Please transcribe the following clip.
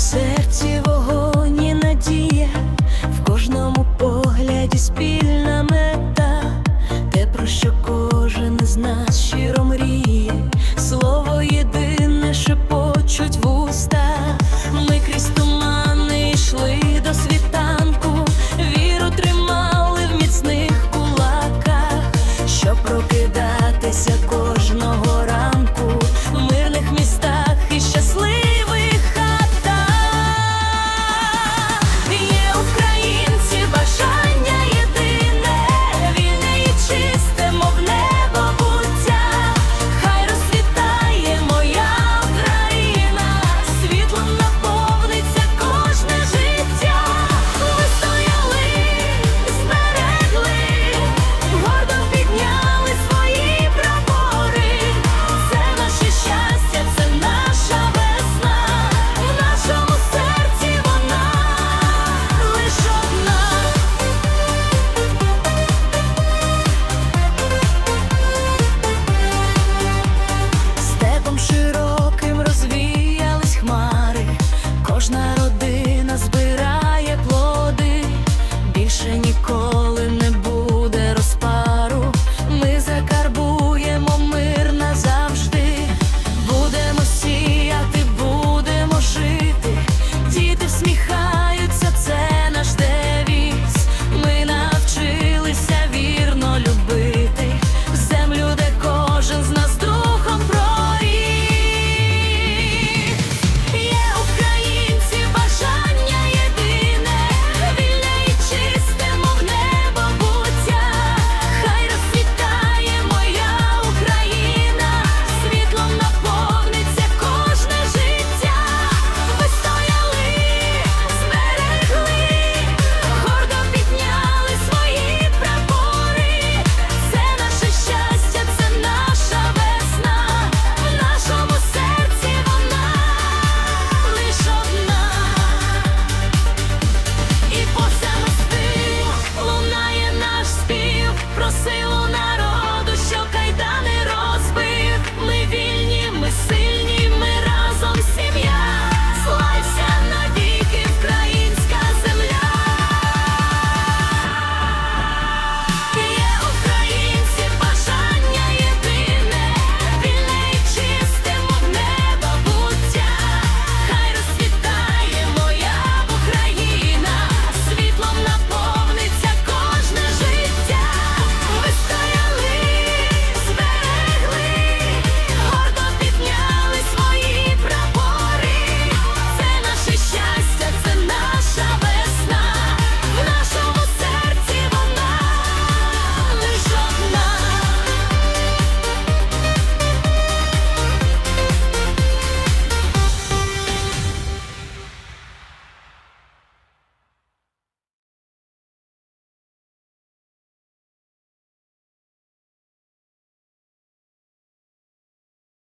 серці вогонь і надія, в кожному погляді спів.